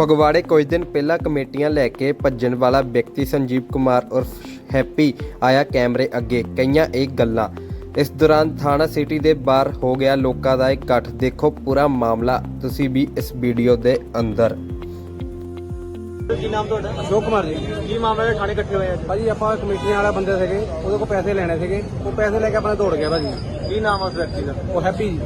ਫਗਵਾੜੇ ਕੁਝ ਦਿਨ ਪਹਿਲਾਂ ਕਮੇਟੀਆਂ ਲੈ ਕੇ ਭੱਜਣ ਵਾਲਾ ਵਿਅਕਤੀ ਸੰਜੀਵ ਕੁਮਾਰ ਉਰਫ ਹੈਪੀ ਆਇਆ ਕੈਮਰੇ ਅੱਗੇ। ਕਈਆਂ ਇਹ ਗੱਲਾਂ। ਇਸ ਦੌਰਾਨ ਥਾਣਾ ਸਿਟੀ ਦੇ ਬਾਹਰ ਹੋ ਗਿਆ ਲੋਕਾਂ ਦਾ ਇਕੱਠ। ਦੇਖੋ ਪੂਰਾ ਮਾਮਲਾ ਤੁਸੀਂ ਵੀ ਇਸ ਵੀਡੀਓ ਦੇ ਅੰਦਰ। ਕੀ ਨਾਮ ਤੁਹਾਡਾ? ਅਸ਼ੋਕ ਕੁਮਾਰ ਜੀ। ਕੀ ਮਾਮਲਾ ਹੈ ਥਾਣੇ ਇਕੱਠੇ ਹੋਏ ਅੱਜ? ਭਾਜੀ ਆਪਾਂ ਕਮੇਟੀਆਂ ਵਾਲੇ ਬੰਦੇ ਸੀਗੇ ਉਹਦੇ ਕੋਲ ਪੈਸੇ ਲੈਣੇ ਸੀਗੇ। ਉਹ ਪੈਸੇ ਲੈ ਕੇ ਆਪਣਾ ਦੌੜ ਗਿਆ ਭਾਜੀ। ਕੀ ਨਾਮ ਆ ਉਸ ਵਿਅਕਤੀ ਦਾ? ਉਹ ਹੈਪੀ ਜੀ।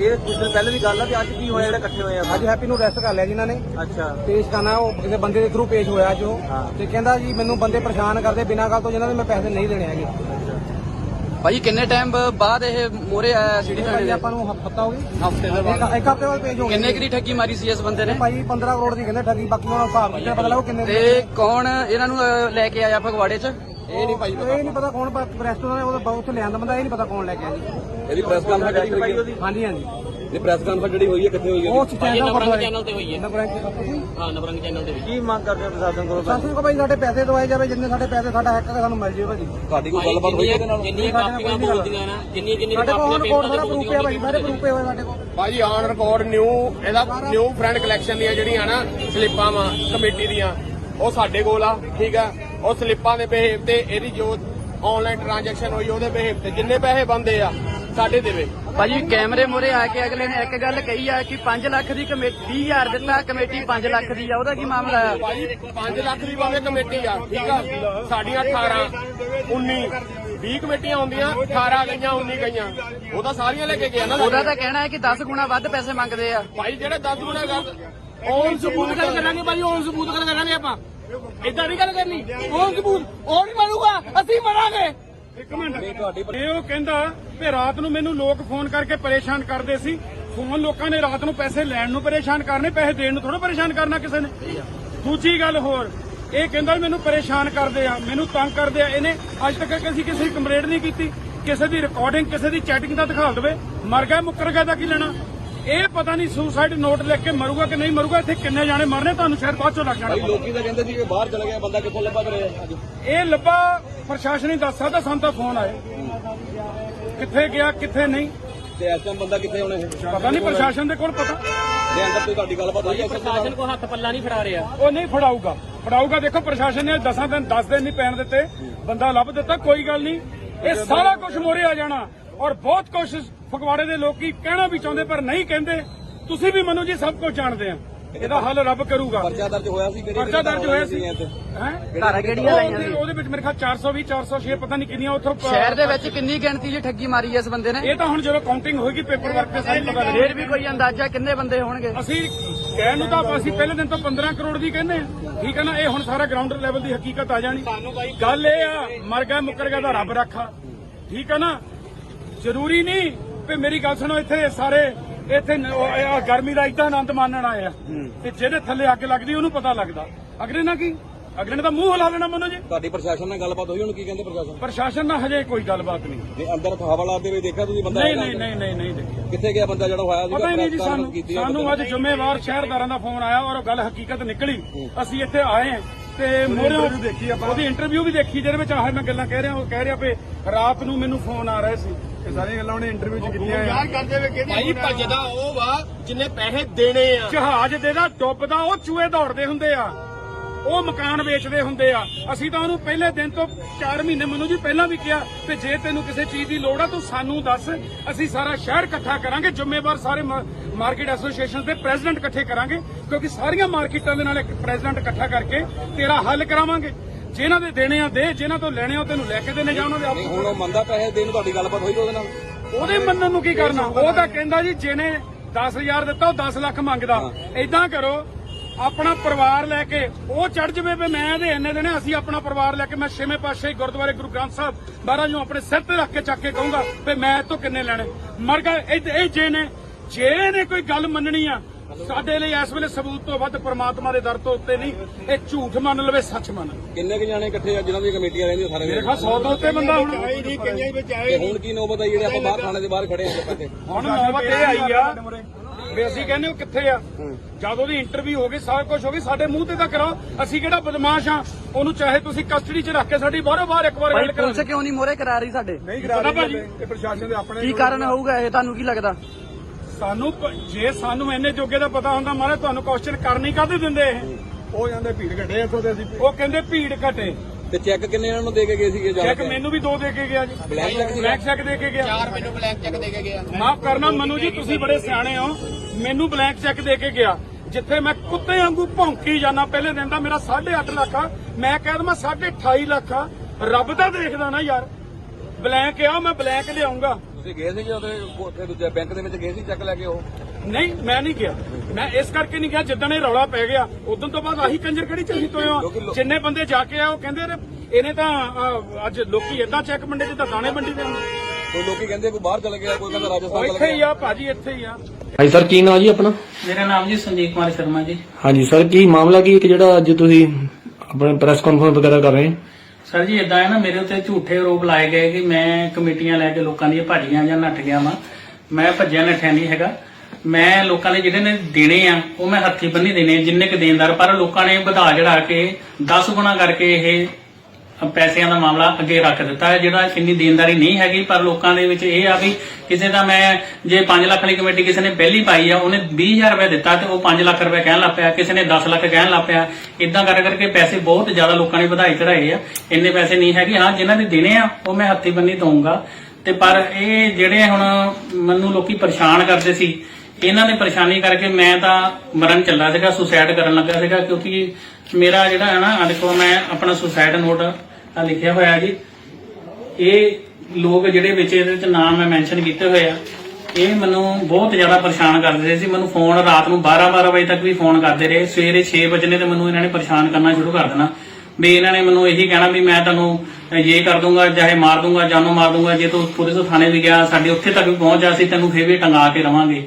ਇਹ ਕੁਝ ਦਿਨ ਪਹਿਲੇ ਦੀ ਗੱਲ ਆ ਵੀ ਅੱਜ ਕੀ ਹੋਇਆ ਜਿਹੜਾ ਇਕੱਠੇ ਹੋਏ ਆ ਅੱਜ ਹੈਪੀ ਨੂੰ ਅਰੈਸਟ ਕਰ ਲਿਆ ਜੀ ਇਹਨਾਂ ਨੇ। ਅੱਛਾ। ਪੇਸ਼ ਕਰਨਾ ਉਹ ਕਿਸੇ ਬੰਦੇ ਦੇ ਥਰੂ ਪੇਸ਼ ਹੋਇਆ ਜੋ ਹਾਂ। ਤੇ ਕਹਿੰਦਾ ਜੀ ਮੈਨੂੰ ਬੰਦੇ ਪਰੇਸ਼ਾਨ ਕਰਦੇ ਬਿਨਾਂ ਗੱਲ ਤੋਂ ਜਿਨ੍ਹਾਂ ਦੇ ਮੈਂ ਪੈਸੇ ਨਹੀਂ ਦੇਣੇ ਹੈਗੇ। ਭਾਈ ਕਿੰਨੇ ਟਾਈਮ ਬਾਅਦ ਇਹ ਮੋਰੇ ਆਇਆ ਸਿਟੀ ਥਾਣੇ ਭਾਜੀ ਦੇ? ਆਪਾਂ ਨੂੰ ਹਫਤਾ ਹੋ ਗਈ ਹਫ਼ਤੇ ਦੇ ਇੱਕ ਬਾਅਦ। ਇੱਕ ਹਫ਼ਤੇ ਬਾਅਦ ਪੇਸ਼ ਹੋ ਕਿੰਨੇ ਗਏ ਕਿਰੀ ਠੱਗੀ ਮਾਰੀ ਸੀ ਇਸ ਬੰਦੇ ਨੇ? ਭਾਜੀ 15 ਕਰੋੜ ਦੀ ਕਹਿੰਦੇ ਠੱਗੀ ਬਾਕੀ ਉਹਨਾਂ ਹਿਸਾਬ ਕੀਤਾ ਪਤਾ ਲੱਗੋ ਕਿੰਨੇ ਦੀ। ਤੇ ਕੌਣ ਇਹਨਾਂ ਨੂੰ ਅਹ, ਲੈ ਕੇ ਆਇਆ ਫਗਵਾੜੇ 'ਚ? ਇਹ ਨਹੀਂ ਭਾਈ ਇਹ ਨਹੀਂ ਪਤਾ ਕੌਣ ਉਹਦਾ ਬਹੁਤ ਲਿਆਂਦਾ ਬੰਦਾ ਇਹ ਨਹੀਂ ਪਤਾ ਕੌਣ ਲੈ ਕੇ ਆਇਆ ਜੀ। ਇਹਦੀ ਪ੍ਰੈਸ ਕਾਨਫਰੰਸ ਜਿਹੜੀ ਹੋਈ ਹੈ? ਹਾਂਜੀ ਹਾਂਜੀ। ਇਹ ਪ੍ਰੈਸ ਕਾਨਫਰੰਸ ਜਿਹੜੀ ਹੋਈ ਹੈ? ਕਿੱਥੇ ਹੋਈ ਹੈ? ਉਹ ਚੈਨਲ ਚੈਨਲ ਤੇ ਹੋਈ ਹੈ। ਨਬਰੰਗ ਚੈਨਲ ਤੇ ਕੀ ਮੰਗ ਕਰਦੇ ਹੋ ਪ੍ਰਸ਼ਾਸਨ ਕੋਲੋਂ ਸਾਥੀ ਕੋ ਭਾਈ ਸਾਡੇ ਪੈਸੇ ਦਵਾਏ ਜਾਵੇ ਜਿੰਨੇ ਸਾਡੇ ਪੈਸੇ ਸਾਡਾ ਹੈਕ ਸਾਨੂੰ ਮਿਲ ਜਾਵੇ ਭਾਜੀ। ਤੁਹਾਡੀ ਕੋਈ ਗੱਲਬਾਤ ਹੋਈ ਇਹਦੇ ਨਾਲ? ਜਿੰਨੀਆਂ ਕਾਪੀਆਂ ਬੋਲਦੀਆਂ ਨਾ ਜਿੰਨੀ ਜਿੰਨੀ ਸਾਡੇ ਕੋਲ ਰਿਪੋਰਟ ਸਾਰਾ ਪ੍ਰੂਫ ਹੈ ਭਾਈ ਸਾਰੇ ਪ੍ਰੂਫ ਹੋਏ ਸਾਡੇ ਕੋਲ। ਭਾਜੀ ਔਨ ਰਿਕਾਰਡ ਨਿਊ ਇਹਦਾ ਨਿਊ ਫਰੈਂਡ ਕਲੈਕਸ਼ਨ ਦੀਆਂ ਜਿਹੜੀਆਂ ਨਾ ਸਲਿੱਪਾਂ ਵਾ ਕਮੇਟੀ ਦੀਆਂ ਉਹ ਸਾਡੇ ਕੋਲ ਆ ਠੀਕ ਆ? ਉਹ ਸਲਿੱਪਾਂ ਦੇ ਬਿਹੇਵ ਤੇ ਇਹਦੀ ਜੋ ਆਨਲਾਈਨ ਟ੍ਰਾਂਜੈਕਸ਼ਨ ਹੋਈ ਉਹਦੇ ਬਿਹੇਵ ਤੇ ਜਿੰਨੇ ਪੈਸੇ ਬੰਦੇ ਆ ਸਾਡੇ ਦੇਵੇ। ਭਾਜੀ ਕੈਮਰੇ ਮੋਰੇ ਆ ਕੇ ਅਗਲੇ ਨੇ ਇੱਕ ਗੱਲ ਕਹੀ ਆ ਕਿ 5 ਲੱਖ ਦੀ ਕਮੇਟੀ 20000 ਦਿੱਤਾ ਕਮੇਟੀ 5 ਲੱਖ ਦੀ ਆ। ਉਹਦਾ ਕੀ ਮਾਮਲਾ ਆ? ਭਾਜੀ 5 ਲੱਖ ਦੀ ਭਾਵੇਂ ਕਮੇਟੀ ਆ ਠੀਕ ਆ? ਸਾਡੀਆਂ 18 19 20 ਕਮੇਟੀਆਂ ਹੁੰਦੀਆਂ 18 ਗਈਆਂ 19 ਗਈਆਂ। ਉਹ ਤਾਂ ਸਾਰੀਆਂ ਲੈ ਕੇ ਗਿਆ ਨਾ। ਉਹਦਾ ਤਾਂ ਕਹਿਣਾ ਹੈ ਕਿ 10 ਗੁਣਾ ਵੱਧ ਪੈਸੇ ਮੰਗਦੇ ਆ। ਭਾਈ ਜਿਹੜੇ 10 ਗੁਣਾ ਕਰ ਔਨ ਸਬੂਤ ਗੱਲ ਕਰਾਂਗੇ ਭਾਈ ਔਨ ਸਬੂਤ ਗੱਲ ਕਰਾਂਗੇ ਆਪਾਂ। ਇਦਾਂ ਨਹੀਂ ਗੱਲ ਕਰਨੀ। ਔਨ ਸਬੂਤ ਉਹ ਨਹੀਂ ਮਰੂਗਾ ਅਸੀਂ ਮਰਾਂਗੇ। ਇੱਕ ਮਿੰਟ। ਇਹ ਉਹ ਕਹਿੰਦਾ ਕਿ ਰਾਤ ਨੂੰ ਮੈਨੂੰ ਲੋਕ ਫੋਨ ਕਰਕੇ ਪਰੇਸ਼ਾਨ ਕਰਦੇ ਸੀ। ਫੋਨ ਲੋਕਾਂ ਨੇ ਰਾਤ ਨੂੰ ਪੈਸੇ ਲੈਣ ਨੂੰ ਪਰੇਸ਼ਾਨ ਕਰਨੇ, ਪੈਸੇ ਦੇਣ ਨੂੰ ਥੋੜਾ ਪਰੇਸ਼ਾਨ ਕਰਨਾ ਕਿਸੇ ਨੇ। ਦੂਜੀ ਗੱਲ ਹੋਰ, ਇਹ ਕਹਿੰਦਾ ਮੈਨੂੰ ਪਰੇਸ਼ਾਨ ਕਰਦੇ ਆ, ਮੈਨੂੰ ਤੰਗ ਕਰਦੇ ਆ। ਇਹਨੇ ਅੱਜ ਤੱਕ ਅਸੀਂ ਕਿਸੇ ਦੀ ਕੰਪਲੇਂਟ ਨਹੀਂ ਕੀਤੀ। ਕਿਸੇ ਦੀ ਰਿਕਾਰਡਿੰਗ ਕਿਸੇ ਦੀ ਚੈਟਿੰਗ ਦਾ ਦਿਖਾ ਦੇਵੇ। ਮਰ ਗਿਆ, ਮੁੱਕਰ ਗਿਆ ਤਾਂ ਕੀ ਲੈਣਾ? ਇਹ ਪਤਾ ਨਹੀਂ ਸੁਸਾਈਡ ਨੋਟ ਲਿਖ ਕੇ ਮਰੂਗਾ ਕਿ ਨਹੀਂ ਮਰੂਗਾ ਇੱਥੇ ਕਿੰਨੇ ਜਾਣੇ ਮਰਨੇ ਤੁਹਾਨੂੰ ਸ਼ਾਇਦ ਬਾਅਦ ਚੋਂ ਲੱਗ ਜਾਣਾ ਭਾਈ। ਲੋਕੀ ਤਾਂ ਕਹਿੰਦੇ ਸੀ ਕਿ ਬਾਹਰ ਚਲਾ ਗਿਆ ਬੰਦਾ ਕਿੱਥੋਂ ਲੱਭਾ ਕਰੇ ਅੱਜ? ਇਹ ਲੱਭਾ ਪ੍ਰਸ਼ਾਸਨ ਹੀ ਦੱਸ ਸਕਦਾ ਸਾਨੂੰ ਤਾਂ ਫੋਨ ਆਏ ਕਿੱਥੇ ਗਿਆ ਕਿੱਥੇ ਨਹੀਂ? ਤੇ ਇਸ ਟਾਈਮ ਬੰਦਾ ਕਿੱਥੇ ਹੋਣੇ ਪਤਾ ਨਹੀਂ ਪ੍ਰਸ਼ਾਸਨ ਦੇ ਕੋਲ ਪਤਾ। ਦੇ ਅੰਦਰ ਤੋਂ ਤੁਹਾਡੀ ਗੱਲਬਾਤ ਹੋਈ ਹੈ ਪ੍ਰਸ਼ਾਸਨ ਕੋ ਹੱਥ ਪੱਲਾ ਨਹੀਂ ਫੜਾ ਰਿਹਾ। ਉਹ ਨਹੀਂ ਫੜਾਊਗਾ। ਫੜਾਊਗਾ ਦੇਖੋ ਪ੍ਰਸ਼ਾਸਨ ਨੇ 10 ਦਿਨ 10 ਦਿਨ ਨਹੀਂ ਪੈਣ ਦਿੱਤੇ। ਬੰਦਾ ਲੱਭ ਦਿੱਤਾ ਕੋਈ ਗੱਲ ਨਹੀਂ। ਇਹ ਸਾਰਾ ਕੁਝ ਮੋਰੇ ਆ ਜਾਣਾ। ਔਰ ਬਹੁਤ ਕੁਝ ਫਗਵਾੜੇ ਦੇ ਲੋਕੀ ਕਹਿਣਾ ਵੀ ਚਾਹੁੰਦੇ ਪਰ ਨਹੀਂ ਕਹਿੰਦੇ? ਤੁਸੀਂ ਵੀ ਮਨੋ ਜੀ ਸਭ ਕੁਝ ਜਾਣਦੇ ਆ। ਇਹਦਾ ਹੱਲ ਰੱਬ ਕਰੂਗਾ। ਪਰਚਾ ਦਰਜ ਹੋਇਆ ਸੀ ਕਿਹੜੀ ਪਰਚਾ ਦਰਜ ਹੋਇਆ ਸੀ? ਹੈ? ਧਾਰਾ ਕਿਹੜੀਆਂ ਲਾਈਆਂ ਸੀ? ਉਹਦੇ ਵਿੱਚ ਮੇਰੇ ਖਿਆਲ 420 406 ਪਤਾ ਨਹੀਂ ਕਿੰਨੀਆਂ ਉੱਥੋਂ ਸ਼ਹਿਰ ਦੇ ਵਿੱਚ ਕਿੰਨੀ ਗਿਣਤੀ 'ਚ ਠੱਗੀ ਮਾਰੀ ਇਸ ਬੰਦੇ ਨੇ? ਇਹ ਤਾਂ ਹੁਣ ਜਦੋਂ ਕਾਊਂਟਿੰਗ ਹੋਏਗੀ ਪੇਪਰ ਵਰਕ ਤੇ ਸਾਨੂੰ ਪਤਾ ਲੱਗੇਗਾ। ਫੇਰ ਵੀ ਕੋਈ ਅੰਦਾਜ਼ਾ ਕਿੰਨੇ ਬੰਦੇ ਹੋਣਗੇ? ਅਸੀਂ ਕਹਿਣ ਨੂੰ ਤਾਂ ਅਸੀਂ ਪਹਿਲੇ ਦਿਨ ਤੋਂ 15 ਕਰੋੜ ਦੀ ਕਹਿੰਦੇ ਆ। ਠੀਕ ਹੈ ਨਾ ਇਹ ਹੁਣ ਸਾਰਾ ਗਰਾਊਂਡ ਲੈਵਲ ਦੀ ਹਕੀਕਤ ਆ ਜਾਣੀ। ਗੱਲ ਇਹ ਆ ਮਰ ਗਿਆ ਮੁੱਕਰ ਗਿਆ ਦਾ ਰੱਬ ਰੱਖਾ। ਠੀਕ ਹੈ ਨਾ? ਜ਼ਰੂਰੀ ਨਹੀਂ ਵੀ ਮੇਰੀ ਗੱਲ ਸੁਣੋ ਇੱਥੇ ਸਾਰੇ ਇੱਥੇ ਨ- ਉਹ ਇਹ ਆਹ ਗਰਮੀ ਦਾ ਇਦਾਂ ਆਨੰਦ ਮਾਣਨ ਆਏ ਆ। ਤੇ ਜਿਹਦੇ ਥੱਲੇ ਅੱਗ ਲੱਗਦੀ ਉਹਨੂੰ ਪਤਾ ਲੱਗਦਾ। ਅਗਲੇ ਨਾਲ ਕੀ? ਅਗਲੇ ਨੇ ਤਾਂ ਮੂੰਹ ਹਿਲਾ ਲੈਣਾ ਮਨੋ ਜੀ। ਤੁਹਾਡੀ ਪ੍ਰਸ਼ਾਸਨ ਨਾਲ ਗੱਲਬਾਤ ਹੋਈ ਹੁਣ ਕੀ ਕਹਿੰਦੇ ਪ੍ਰਸ਼ਾਸਨ? ਪ੍ਰਸ਼ਾਸਨ ਨਾਲ ਹਜੇ ਕੋਈ ਗੱਲਬਾਤ ਨਹੀਂ। ਦੇ ਅੰਦਰ ਹਵਾਲਾ ਦੇ ਵਿੱਚ ਦੇਖਿਆ ਤੁਸੀਂ ਬੰਦਾ ਨਹੀਂ ਨਹੀਂ ਨਹੀਂ ਨਹੀਂ ਨਹੀਂ ਦੇਖਿਆ। ਕਿੱਥੇ ਗਿਆ ਬੰਦਾ ਜਿਹੜਾ ਹੋਇਆ? ਪਤਾ ਹੀ ਨਹੀਂ ਜੀ ਸਾਨੂੰ ਕੀਤੀ ਸਾਨੂੰ ਅੱਜ ਜ਼ਿੰਮੇਵਾਰ ਸ਼ਹਿਰਦਾਰਾਂ ਦਾ ਫੋਨ ਆਇਆ ਔਰ ਉਹ ਗੱਲ ਹਕੀਕਤ ਨਿਕਲੀ। ਅਸੀਂ ਇੱਥੇ ਆਏ ਹਾਂ ਤੇ ਮੋਰੇ ਦੇਖੀ ਆਪਾਂ। ਉਹਦੀ ਇੰਟਰਵਿਊ ਵੀ ਦੇਖੀ ਜਿਹਦੇ ਵਿੱਚ ਆਹ ਮੈਂ ਗੱਲਾਂ ਕਹਿ ਰਿਹਾ ਉਹ ਕਹਿ ਰਿਹਾ ਵੀ ਰਾਤ ਨੂੰ ਮੈਨੂੰ ਫੋਨ ਆ ਰਹੇ ਸੀ। ਇਹ ਸਾਰੀਆਂ ਗੱਲਾਂ ਉਹਨੇ ਇੰਟਰਵਿਊ 'ਚ ਕੀਤੀਆਂ ਆ। ਭਾਈ ਭੱਜਦਾ ਉਹ ਵਾ ਜਿੰਨੇ ਪੈਸੇ ਦੇਣੇ ਆ। ਜਹਾਜ਼ ਦੇ ਦਾ ਡੁੱਬਦਾ ਉਹ ਚੂਹੇ ਦੌੜਦੇ ਹੁੰਦੇ ਆ। ਉਹ ਮਕਾਨ ਵੇਚਦੇ ਹੁੰਦੇ ਆ। ਅਸੀਂ ਤਾਂ ਉਹਨੂੰ ਪਹਿਲੇ ਦਿਨ ਤੋਂ 4 ਮਹੀਨੇ ਮੈਨੂੰ ਜੀ ਪਹਿਲਾਂ ਵੀ ਕਿਹਾ ਤੇ ਜੇ ਤੈਨੂੰ ਕਿਸੇ ਚੀਜ਼ ਦੀ ਲੋੜ ਆ ਤੂੰ ਸਾਨੂੰ ਦੱਸ। ਅਸੀਂ ਸਾਰਾ ਸ਼ਹਿਰ ਇਕੱਠਾ ਕਰਾਂਗੇ ਜ਼ਿੰਮੇਵਾਰ ਸਾਰੇ ਮਾਰਕੀਟ ਐਸੋਸੀਏਸ਼ਨ ਦੇ ਪ੍ਰੈਜ਼ੀਡੈਂਟ ਇਕੱਠੇ ਕਰਾਂਗੇ ਕਿਉਂਕਿ ਸਾਰੀਆਂ ਮਾਰਕੀਟਾਂ ਦੇ ਨਾਲ ਇੱਕ ਪ੍ਰੈਜ਼ੀਡੈਂਟ ਇਕੱਠਾ ਕਰਕੇ ਤੇਰਾ ਹੱਲ ਕਰਾਵਾਂਗੇ। ਜਿਨ੍ਹਾਂ ਦੇ ਦੇਣੇ ਆ ਦੇ ਜਿਨ੍ਹਾਂ ਤੋਂ ਲੈਣੇ ਆ ਤੈਨੂੰ ਲੈ ਕੇ ਦੇਣੇ ਜਾਂ ਉਹਨਾਂ ਦੇ ਨਹੀਂ ਹੁਣ ਉਹ ਮੰਦਾ ਪੈਸੇ ਦੇਣ ਤੁਹਾਡੀ ਗੱਲਬਾਤ ਹੋਈ ਉਹਦੇ ਨਾਲ। ਉਹਦੇ ਮੰਨਣ ਨੂੰ ਕੀ ਕਰਨਾ? ਉਹ ਤਾਂ ਕਹਿੰਦਾ ਜੀ ਜਿਹਨੇ 10000 ਦਿੱਤਾ ਉਹ 10 ਲੱਖ ਮੰਗਦਾ। ਏਦਾਂ ਕਰੋ ਆਪਣਾ ਪਰਿਵਾਰ ਲੈ ਕੇ ਉਹ ਚੜ ਜਵੇ ਵੀ ਮੈਂ ਇਹਦੇ ਇੰਨੇ ਦੇਣੇ ਅਸੀਂ ਆਪਣਾ ਪਰਿਵਾਰ ਲੈ ਕੇ ਮੈਂ ਛੇਵੇਂ ਪਾਤਸ਼ਾਹੀ ਗੁਰਦੁਆਰੇ ਗੁਰੂ ਗ੍ਰੰਥ ਸਾਹਿਬ ਮਹਾਰਾਜ ਨੂੰ ਆਪਣੇ ਸਿਰ ਤੇ ਰੱਖ ਕੇ ਚੱਕ ਕੇ ਕਹੂੰਗਾ ਵੀ ਮੈਂ ਇਹ ਤੋਂ ਕਿੰਨੇ ਲੈਣੇ। ਮਰ ਗਏ ਇਹ ਇਹ ਜੇ ਨੇ ਜੇ ਨੇ ਕੋਈ ਗੱਲ ਮੰਨਣੀ ਆ ਸਾਡੇ ਲਈ ਇਸ ਵੇਲੇ ਸਬੂਤ ਤੋਂ ਵੱਧ ਪ੍ਰਮਾਤਮਾ ਦੇ ਦਰ ਤੋਂ ਉੱਤੇ ਨਹੀਂ ਇਹ ਝੂਠ ਮੰਨ ਲਵੇ ਸੱਚ ਮੰਨ ਕਿੰਨੇ ਕੁ ਜਾਣੇ ਇਕੱਠੇ ਆ ਜਿਨ੍ਹਾਂ ਦੀਆਂ ਕਮੇਟੀਆਂ ਰਹਿੰਦੀਆਂ ਸਾਰੇ ਮੇਰੇ ਖਿਆਲ 100 ਤੋਂ ਉੱਤੇ ਬੰਦਾ ਹੁਣ। ਤੇ ਹੁਣ ਕੀ ਨੌਬਤ ਆਈ ਜਿਹੜੇ ਆਪਾਂ ਬਾਹਰ ਥਾਣੇ ਦੇ ਬਾਹਰ ਖੜੇ ਆ ਤੇ ਹੁਣ ਨੌਬਤ ਇਹ ਆਈ ਆ ਵੀ ਅਸੀਂ ਕਹਿੰਦੇ ਉਹ ਕਿੱਥੇ ਆ? ਜਦ ਉਹਦੀ ਇੰਟਰਵਿਊ ਹੋ ਗਈ ਸਾਰਾ ਕੁਝ ਹੋ ਗਈ ਸਾਡੇ ਮੂੰਹ ਤੇ ਤਾਂ ਕਰਾਓ ਅਸੀਂ ਕਿਹੜਾ ਬਦਮਾਸ਼ ਆ? ਉਹਨੂੰ ਚਾਹੇ ਤੁਸੀਂ ਕਸਟਡੀ 'ਚ ਰੱਖ ਕੇ ਸਾਡੀ ਬਾਹਰੋਂ ਬਾਹਰ ਇੱਕ ਵਾਰ ਗੱਲ ਕਰਾ ਪੁਲਿਸ ਕਿਉਂ ਨਹੀਂ ਮੋਰੇ ਕਰਾ ਰਹੀ ਸਾਡੇ? ਨਹੀਂ ਕਰਾ ਇਹ ਪ੍ਰਸ਼ਾਸਨ ਦੇ ਆਪਣੇ ਕੀ ਕਾਰਨ ਹੋਊਗਾ ਇਹ ਤੁਹਾਨੂੰ ਕੀ ਲੱਗਦਾ? ਸਾਨੂੰ ਜੇ ਸਾਨੂੰ ਇੰਨੇ ਜੋਗੇ ਦਾ ਪਤਾ ਹੁੰਦਾ ਮਾਰੇ ਤੁਹਾਨੂੰ ਕੁਐਸਚਨ ਕਰਨੀ ਕਾਹਦੇ ਦਿੰਦੇ ਇਹ? ਉਹ ਜਾਂਦੇ ਭੀੜ ਘਟੇ ਇੱਥੋਂ ਤੇ ਅਸੀਂ। ਉਹ ਕਹਿੰਦੇ ਭੀੜ ਘਟੇ। ਤੇ ਚੈੱਕ ਕਿੰਨੇ ਇਹਨਾਂ ਨੂੰ ਦੇ ਕੇ ਗਏ ਸੀਗੇ ਚੈੱਕ ਮੈਨੂੰ ਵੀ ਦੋ ਦੇ ਕੇ ਗਿਆ ਜੀ? ਬਲੈਂਕ ਚੈੱਕ ਦੇ ਕੇ ਗਿਆ। ਚਾਰ ਮੈਨੂੰ ਬਲੈਂਕ ਚੈੱਕ ਦੇ ਕੇ ਗਿਆ। ਮਾਫ ਕਰਨਾ ਮਨੂ ਜੀ ਤੁਸੀਂ ਬੜੇ ਸਿਆਣੇ ਹੋ। ਮੈਨੂੰ ਬਲੈਂਕ ਚੈੱਕ ਦੇ ਕੇ ਗਿਆ। ਜਿੱਥੇ ਮੈਂ ਕੁੱਤੇ ਵਾਂਗੂ ਭੌਂਕੀ ਜਾਣਾ ਪਹਿਲੇ ਦਿਨ ਦਾ ਮੇਰਾ 8.5 ਲੱਖ ਆ। ਮੈਂ ਕਹਿ ਦਵਾਂ 28.5 ਲੱਖ ਆ। ਰੱਬ ਦਾ ਦੇਖਦਾ ਨਾ ਯਾਰ। ਬਲੈਂਕ ਆ ਮੈਂ ਬਲੈਂਕ ਲਿਆਉਂਗਾ। ਤੁਸੀਂ ਗਏ ਸੀ ਜਦੋਂ ਉੱਥੇ ਦੂਜੇ ਬੈਂਕ ਦੇ ਵਿੱਚ ਗਏ ਸੀ ਚੈੱਕ ਲੈ ਕੇ ਉਹ? ਨਹੀਂ ਮੈਂ ਨਹੀਂ ਗਿਆ। ਮੈਂ ਇਸ ਕਰਕੇ ਨਹੀਂ ਗਿਆ ਜਿੱਦਣ ਇਹ ਰੌਲਾ ਪੈ ਗਿਆ। ਉਦੋਂ ਤੋਂ ਬਾਅਦ ਆਹੀ ਕੰਜਰ ਕਿਹੜੀ ਚੱਲੀ ਤੋਏ ਆ ਲੋਕੀ ਲੋ- ਜਿੰਨੇ ਬੰਦੇ ਜਾ ਕੇ ਆ ਉਹ ਕਹਿੰਦੇ ਨੇ ਇਹਨੇ ਤਾਂ ਅੱਜ ਲੋਕੀ ਏਦਾਂ ਚੈੱਕ ਮੰਡੇ ਚ ਤਾਂ ਦਾਣੇ ਮੰਡੀ ਦੇ ਹੁੰਦੇ। ਕੋਈ ਲੋਕੀ ਕਹਿੰਦੇ ਕੋਈ ਬਾਹਰ ਚਲੇ ਗਿਆ ਕੋਈ ਕਹਿੰਦਾ ਉਹ ਰਾਜਸਥਾਨ ਚਲੇ ਇੱਥੇ ਹੀ ਗਿਆ। ਆ ਭਾਜੀ ਇੱਥੇ ਹੀ ਆ। ਹਾਂਜੀ ਸਰ ਕੀ ਨਾਮ ਜੀ ਆਪਣਾ? ਮੇਰਾ ਨਾਮ ਜੀ ਸੰਜੀਵ ਕੁਮਾਰ ਸ਼ਰਮਾ ਜੀ। ਹਾਂਜੀ ਸਰ ਕੀ ਮਾਮਲਾ ਕੀ ਹੈ ਕਿ ਜਿਹੜਾ ਅੱਜ ਤੁਸੀਂ ਆਪਣੇ ਪ੍ਰੈਸ ਕਾਨਫਰੰਸ ਵਗੈਰਾ ਕਰ ਰਹੇ ਹੋ? ਸਰ ਜੀ ਇਦਾਂ ਹੈ ਨਾ ਮੇਰੇ ਉੱਤੇ ਝੂਠੇ ਆਰੋਪ ਲਾਏ ਗਏ ਕਿ ਮੈਂ ਕਮੇਟੀਆਂ ਲੈ ਕੇ ਲੋਕਾਂ ਦੀਆਂ ਭਾਜੀਆਂ ਜਾਂ ਨੱਠ ਗਿਆ ਵਾਂ। ਮੈਂ ਭੱਜਿਆ ਨੱਠਿਆ ਨਹੀਂ ਹੈਗਾ। ਮੈਂ ਲੋਕਾਂ ਦੇ ਜਿਹੜੇ ਨੇ ਦੇਣੇ ਆ ਉਹ ਮੈਂ ਹੱਥੀ ਬੰਨੀ ਦੇਣੇ ਆ, ਜਿੰਨੇ ਕ ਦੇਣਦਾਰ ਪਰ ਲੋਕਾਂ ਨੇ ਵਧਾ ਚੜਾ ਕੇ 10 ਗੁਣਾ ਕਰਕੇ ਇਹ ਪੈਸਿਆਂ ਦਾ ਮਾਮਲਾ ਅੱਗੇ ਰੱਖ ਦਿੱਤਾ ਹੈ, ਜਿਹੜਾ ਇੰਨੀ ਦੇਣਦਾਰੀ ਨਹੀਂ ਹੈਗੀ, ਪਰ ਲੋਕਾਂ ਦੇ ਵਿੱਚ ਇਹ ਆ ਵੀ ਕਿਸੇ ਦਾ ਮੈਂ, ਜੇ 5 ਲੱਖ ਵਾਲੀ ਕਮੇਟੀ ਕਿਸੇ ਨੇ ਪਹਿਲੀ ਪਾਈ ਆ, ਉਹਨੇ 20000 ਰੁਪਏ ਦਿੱਤਾ ਤੇ ਉਹ 5 ਲੱਖ ਰੁਪਏ ਕਹਿਣ ਲੱਗ ਪਿਆ, ਕਿਸੇ ਨੇ 10 ਲੱਖ ਕਹਿਣ ਲੱਗ ਪਿਆ ਇਦਾਂ ਕਰ ਕਰਕੇ ਪੈਸੇ ਬਹੁਤ ਜ਼ਿਆਦਾ ਲੋਕਾਂ ਨੇ ਵਧਾਈ ਚੜਾਏ ਆ, ਇੰਨੇ ਪੈਸੇ ਨਹੀਂ ਹੈਗੇ, ਹਾਂ, ਜਿਨ੍ਹਾਂ ਦੇ ਦੇਣੇ ਆ, ਉਹ ਮੈਂ ਹੱਥੀ ਬੰਨੀ ਦਊਂਗਾ, ਤੇ ਪਰ ਇਹ ਜਿਹੜੇ ਹੁਣ ਮੈਨੂੰ ਲੋਕੀ ਪਰੇਸ਼ਾਨ ਕਰਦੇ ਸੀ, ਇਹਨਾਂ ਨੇ ਪਰੇਸ਼ਾਨੀ ਕਰਕੇ ਮੈਂ ਤਾਂ ਮਰਨ ਚੱਲਾ ਸੀਗਾ ਸੁਸਾਇਡ ਕਰਨ ਲੱਗਾ ਸੀਗਾ, ਕਿਉਂਕਿ ਮੇਰਾ ਜਿਹੜਾ ਹੈ ਨਾ ਦੇਖੋ ਮੈਂ ਆਪਣਾ ਸੁਸਾਇਡ ਨੋਟ ਆ ਲਿਖਿਆ ਹੋਇਆ ਜੀ, ਇਹ ਲੋਕ ਜਿਹੜੇ ਵਿੱਚ ਇਹਦੇ ਵਿੱਚ ਨਾਮ ਮੈਂ ਮੈਂਸ਼ਨ ਕੀਤੇ ਹੋਏ ਆ, ਇਹ ਮੈਨੂੰ ਬਹੁਤ ਜ਼ਿਆਦਾ ਪਰੇਸ਼ਾਨ ਕਰਦੇ ਸੀ। ਮੈਨੂੰ ਫੋਨ ਰਾਤ ਨੂੰ 12-12 ਵਜੇ ਤੱਕ ਵੀ ਫੋਨ ਕਰਦੇ ਰਹੇ। ਸਵੇਰੇ 6 ਵਜੇ ਤੇ ਮੈਨੂੰ ਇਹਨਾਂ ਨੇ ਪਰੇਸ਼ਾਨ ਕਰਨਾ ਸ਼ੁਰੂ ਕਰ ਦੇਣਾ। ਵੀ ਇਹਨਾਂ ਨੇ ਮੈਨੂੰ ਇਹੀ ਕਹਿਣਾ ਵੀ ਮੈਂ ਤੁਹਾਨੂੰ ਇਹ ਕਰ ਦੂੰਗਾ, ਚਾਹੇ ਮਾਰ ਦੂੰਗਾ, ਜਾਨੋਂ ਮਾਰ ਦੂੰਗਾ, ਜੇ ਤੂੰ ਪੁਲਿਸ ਥਾਣੇ ਵੀ ਗਿਆ, ਸਾਡੇ ਉੱਥੇ ਤੱਕ ਵੀ ਪਹੁੰਚ ਜਾ ਸੀ ਤੈਨੂੰ ਫੇਰ ਵੀ ਟੰਗਾ ਕੇ ਰਵਾਂਗੇ।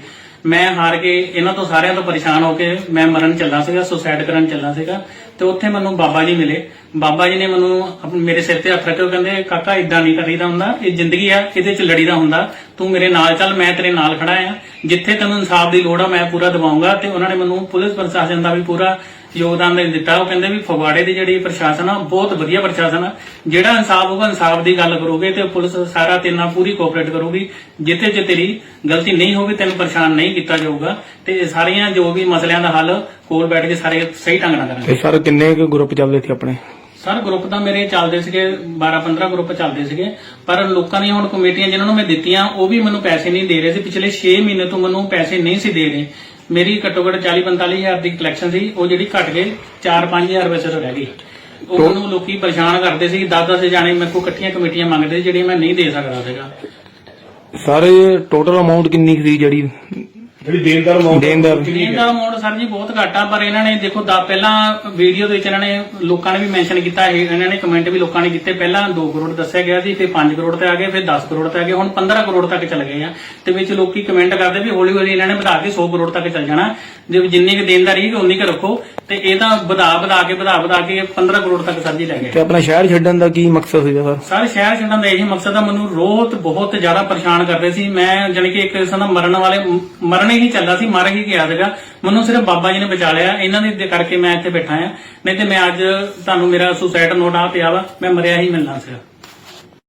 ਮੈਂ ਹਾਰ ਕੇ ਇਹਨਾਂ ਤੋਂ ਸਾਰਿਆਂ ਤੋਂ ਪਰੇਸ਼ਾਨ ਹੋ ਕੇ ਮੈਂ ਮਰਨ ਚੱਲਾ ਸੀਗਾ ਸੁਸਾਇਡ ਕਰਨ ਚੱਲਾ ਸੀਗਾ। ਤੇ ਉੱਥੇ ਮੈਨੂੰ ਬਾਬਾ ਜੀ ਮਿਲੇ। ਬਾਬਾ ਜੀ ਨੇ ਮੈਨੂੰ ਮੇਰੇ ਸਿਰ ਤੇ ਹੱਥ ਰੱਖੇ ਕਹਿੰਦੇ, ਕਾਕਾ ਇਦਾਂ ਨਹੀਂ ਕਰੀਦਾ ਹੁੰਦਾ। ਇਹ ਜ਼ਿੰਦਗੀ ਆ, ਇਹਦੇ ਚ ਲੜੀਦਾ ਹੁੰਦਾ। ਤੂੰ ਮੇਰੇ ਨਾਲ ਚੱਲ, ਮੈਂ ਤੇਰੇ ਨਾਲ ਖੜਾ ਆ। ਜਿੱਥੇ ਤੈਨੂੰ ਇਨਸਾਫ ਦੀ ਲੋੜ ਆ, ਮੈਂ ਪੂਰਾ ਦਿਵਾਉਂਗਾ। ਤੇ ਉਹਨਾਂ ਨੇ ਮੈਨੂੰ ਪੁਲਿਸ ਪ੍ਰਸ਼ਾਸਨ ਦਾ ਵੀ ਪੂਰਾ ਯੋਗਦਾਨ ਦੇ ਦਿੱਤਾ। ਉਹ ਕਹਿੰਦੇ ਵੀ ਫਗਵਾੜੇ ਦੀ ਜਿਹੜੀ ਪ੍ਰਸ਼ਾਸਨ ਆ ਬਹੁਤ ਵਧੀਆ ਪ੍ਰਸ਼ਾਸਨ ਆ। ਜਿਹੜਾ ਇਨਸਾਫ ਹੋਊਗਾ ਇਨਸਾਫ ਦੀ ਗੱਲ ਕਰੋਗੇ ਤੇ ਪੁਲਿਸ ਸਾਰਾ ਤੇਰੇ ਨਾਲ ਪੂਰੀ ਕੋਆਪਰੇਟ ਕਰੂਗੀ। ਜਿੱਥੇ ਜੇ ਤੇਰੀ ਗਲਤੀ ਨਹੀਂ ਹੋਊਗੀ ਤੈਨੂੰ ਪਰੇਸ਼ਾਨ ਨਹੀਂ ਕੀਤਾ ਜਾਊਗਾ। ਤੇ ਸਾਰੀਆਂ ਜੋ ਵੀ ਮਸਲਿਆਂ ਦਾ ਹੱਲ ਕੋਲ ਬੈਠ ਕੇ ਸਾਰੇ ਸਹੀ ਢੰਗ ਨਾਲ ਕਰਾਂਗੇ। ਤੇ ਸਰ ਕਿੰਨੇ ਕੁ ਗਰੁੱਪ ਚੱਲਦੇ ਸੀ ਆਪਣੇ? ਸਰ ਗਰੁੱਪ ਤਾਂ ਮੇਰੇ ਚੱਲਦੇ ਸੀਗੇ 12-15 ਗਰੁੱਪ ਚੱਲਦੇ ਸੀਗੇ। ਪਰ ਲੋਕਾਂ ਦੀਆਂ ਹੁਣ ਕਮੇਟੀਆਂ ਜਿਨ੍ਹਾਂ ਨੂੰ ਮੈਂ ਦਿੱਤੀਆਂ ਉਹ ਵੀ ਮੈਨੂੰ ਪੈਸੇ ਨਹੀਂ ਦੇ ਰਹੇ ਸੀ। ਪਿਛਲੇ 6 ਮਹੀਨੇ ਤੋਂ ਮੈਨੂੰ ਪੈਸੇ ਨਹੀਂ ਸੀ ਦੇ ਰਹੇ। ਮੇਰੀ ਘੱਟੋ ਘੱਟ 40-45 ਹਜ਼ਾਰ ਦੀ ਕਲੈਕਸ਼ਨ ਸੀ ਉਹ ਜਿਹੜੀ ਘਟ ਕੇ 4-5 ਹਜ਼ਾਰ ਰੁਪਏ ਸਿਰ ਰਹਿ ਗਈ। ਉਹ ਮੈਨੂੰ ਲੋਕੀ ਪਰੇਸ਼ਾਨ ਕਰਦੇ ਸੀ 10-10 ਜਾਣੇ ਮੇਰੇ ਕੋਲ ਇਕੱਠੀਆਂ ਕਮੇਟੀਆਂ ਮੰਗਦੇ ਸੀ ਜਿਹੜੀਆਂ ਮੈਂ ਨਹੀਂ ਦੇ ਸਕਦਾ ਸੀਗਾ। ਸਰ ਟੋਟਲ ਅਮਾਉਂਟ ਕਿੰਨੀ ਸੀ ਜਿਹੜੀ ਜਿਹੜੀ ਦੇਣਦਾਰ ਅਮਾਉਂਟ ਦੇਣਦਾਰ ਦਾ ਅਮਾਉਂਟ ਸਰ ਜੀ ਬਹੁਤ ਘੱਟ ਆ ਪਰ ਇਹਨਾਂ ਨੇ ਦੇਖੋ ਦਾ ਪਹਿਲਾਂ ਵੀਡੀਓ ਦੇ ਵਿੱਚ ਇਹਨਾਂ ਨੇ ਲੋਕਾਂ ਨੇ ਵੀ ਮੈਂਸ਼ਨ ਕੀਤਾ ਇਹ ਇਹਨਾਂ ਨੇ ਕਮੈਂਟ ਵੀ ਲੋਕਾਂ ਨੇ ਕੀਤੇ। ਪਹਿਲਾਂ 2 ਕਰੋੜ ਦੱਸਿਆ ਗਿਆ ਸੀ ਫਿਰ 5 ਕਰੋੜ ਤੇ ਆ ਗਏ ਫਿਰ 10 ਕਰੋੜ ਤੇ ਆ ਗਏ ਹੁਣ 15 ਕਰੋੜ ਤੱਕ ਚੱਲ ਗਏ ਆ। ਤੇ ਵਿੱਚ ਲੋਕੀ ਕਮੈਂਟ ਕਰਦੇ ਵੀ ਹੌਲੀ ਹੌਲੀ ਇਹਨਾਂ ਨੇ ਵਧਾ ਕੇ 100 ਕਰੋੜ ਤੱਕ ਚੱਲ ਜਾਣਾ। ਜੇ ਜਿੰਨੀ ਕੁ ਦੇਣਦਾਰੀ ਹੈ ਉਨੀ ਕੁ ਰੱਖੋ। ਤੇ ਇਹ ਤਾਂ ਵਧਾ ਵਧਾ ਕੇ ਵਧਾ ਵਧਾ ਕੇ 15 ਕਰੋੜ ਤੱਕ ਸਰ ਜੀ ਲੈ ਗਏ। ਤੇ ਆਪਣਾ ਸ਼ਹਿਰ ਛੱਡਣ ਦਾ ਕੀ ਮਕਸਦ ਸੀਗਾ ਸਰ? ਸਾਰੇ ਸ਼ਹਿਰ ਛੱਡਣ ਦਾ ਇਹੀ ਮਕਸਦ ਆ ਮੈਨੂੰ ਰੋਤ ਬਹੁਤ ਜ਼ਿਆਦਾ ਪਰੇਸ਼ਾਨ ਕਰਦੇ ਸੀ। ਮੈਂ ਜਾਣੀ ਕਿ ਇੱਕ ਕਿਸਮ ਦਾ ਮਰਨ ਵਾਲੇ ਮਰਨ ਹੀ ਚੱਲਦਾ ਸੀ ਮਰ ਹੀ ਗਿਆ ਸੀਗਾ। ਮੈਨੂੰ ਸਿਰਫ ਬਾਬਾ ਜੀ ਨੇ ਬਚਾ ਲਿਆ। ਇਹਨਾਂ ਦੇ ਦੇ ਕਰਕੇ ਮੈਂ ਇੱਥੇ ਬੈਠਾ ਆ ਨਹੀਂ ਤੇ ਮੈਂ ਅੱਜ ਤੁਹਾਨੂੰ ਮੇਰਾ ਸੁਸਾਇਡ ਨੋਟ ਆ ਪਿਆ ਵਾ ਮੈਂ ਮਰਿਆ ਹੀ ਮਿਲਣਾ ਸੀਗਾ।